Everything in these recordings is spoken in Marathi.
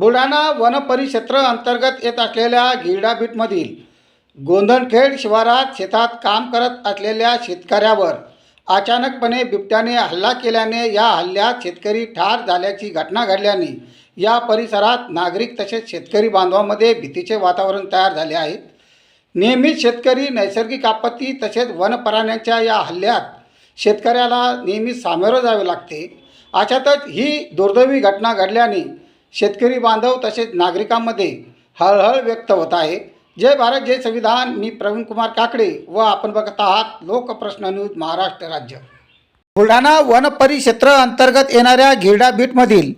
बुलढाणा वनपरिक्षेत्र अंतर्गत येत असलेल्या गिरडाबीटमधील गोंधनखेड शिवारात शेतात काम करत असलेल्या शेतकऱ्यावर अचानकपणे बिबट्याने हल्ला केल्याने या हल्ल्यात शेतकरी ठार झाल्याची घटना घडल्याने या परिसरात नागरिक तसेच शेतकरी बांधवांमध्ये भीतीचे वातावरण तयार झाले आहे. नेहमीच शेतकरी नैसर्गिक आपत्ती तसेच वनप्राण्यांच्या या हल्ल्यात शेतकऱ्याला नेहमी सामोरं जावे लागते. अशातच ही दुर्दैवी घटना घडल्याने शेतकरी बांधव तसेच नागरिकांमध्ये हळहळ व्यक्त होत आहे. जय भारत जय संविधान. मी प्रवीण कुमार काकडे व आपण बघत आहात लोकप्रश्न न्यूज महाराष्ट्र राज्य. बुलढाणा वन परिक्षेत्र अंतर्गत येणाऱ्या गिरडा बीटमधील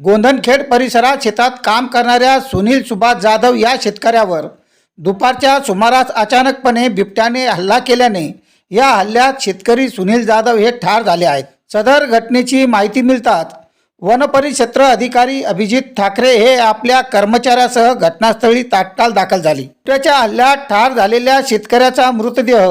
गोंधनखेड परिसरात शेतात काम करणाऱ्या सुनील सुभाष जाधव या शेतकऱ्यावर दुपारच्या सुमारास अचानकपणे बिबट्याने हल्ला केल्याने या हल्ल्यात शेतकरी सुनील जाधव हे ठार झाले आहेत. सदर घटनेची माहिती मिळतात वनपरिक्षेत्र अधिकारी अभिजित ठाकरे हे आपल्या कर्मचाऱ्यासह घटनास्थळी तात्काळ दाखल झाली. त्याच्या हल्ल्यात ठार झालेल्या शेतकऱ्याचा मृतदेह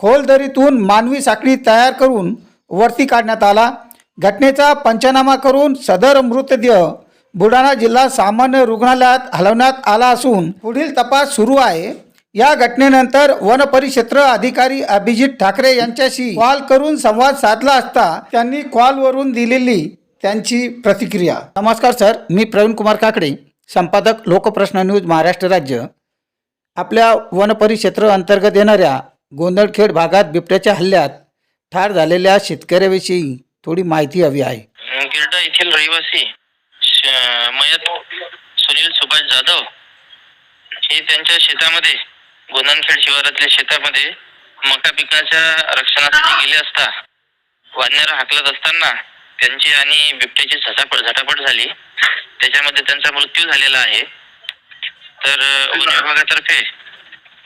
खोलदरीतून मानवी साखळी तयार करून वरती काढण्यात आला. घटनेचा पंचनामा करून सदर मृतदेह बुलढाणा जिल्हा सामान्य रुग्णालयात हलवण्यात आला असून पुढील तपास सुरू आहे. या घटनेनंतर वन परिक्षेत्र अधिकारी अभिजित ठाकरे यांच्याशी कॉल करून संवाद साधला असता त्यांनी कॉलवरून दिलेली त्यांची प्रतिक्रिया. नमस्कार सर मी प्रवीण कुमार काकडे संपादक लोकप्रश्न न्यूज महाराष्ट्र राज्य. आपल्या वनपरिक्षेत्र अंतर्गत येणाऱ्या गोंधळखेड भागात बिबट्याच्या हल्ल्यात ठार झालेल्या शेतकऱ्याविषयी थोडी माहिती हवी आहे. गिरडा येथील रहिवासी श- मयत सुनील सुभाष जाधव हे त्यांच्या शेतामध्ये गोंधनखेड शिवारातल्या शेतामध्ये मका पिकाच्या रक्षणासाठी गेले असता वानर हाकलत असताना त्यांची आणि बिबट्याची झटापट झटापट झाली. त्याच्यामध्ये त्यांचा मृत्यू झालेला आहे. तर वन विभागातर्फे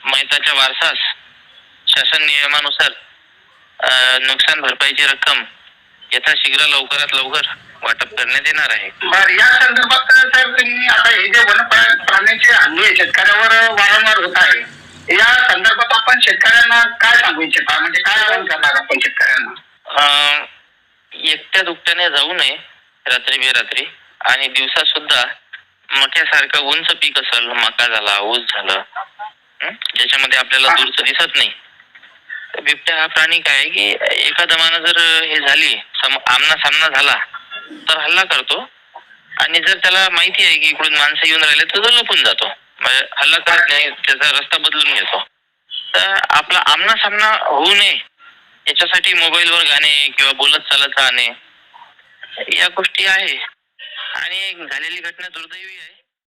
मैताच्या वारसास शासन नियमानुसार नुकसान भरपाईची रक्कम यथाशीघ्र लवकरात लवकर वाटप करण्यात येणार आहे. या संदर्भात सर तुम्ही आता हे जे वन प्रा- प्राण्यांचे हल्ले शेतकऱ्यावर वारंवार होत आहे या संदर्भात आपण शेतकऱ्यांना काय सांगू इच्छिता? म्हणजे काय आवाहन करणार आपण शेतकऱ्यांना? एकट्या दुकट्याने जाऊ नये रात्री बेरात्री. आणि दिवसा सुद्धा मक्यासारखं उंच पीक असेल मका झाला ऊस झालं? ज्याच्यामध्ये आपल्याला दूरचं दिसत नाही. बिबट्या हा प्राणी काय की एका दमानं जर हे झाली सम आमना सामना झाला तर हल्ला करतो. आणि जर त्याला माहिती आहे की इकडून माणसं येऊन राहिले तर तो लपून जातो. म्हणजे हल्ला करत नाही त्याचा रस्ता बदलून घेतो. तर आपला आमना सामना होऊ नये याच्यासाठी मोबाईलवर गाणे किंवा बोलत चालत राहणे या गोष्टी आहे. आणि झालेली घटना दुर्दैवी आहे.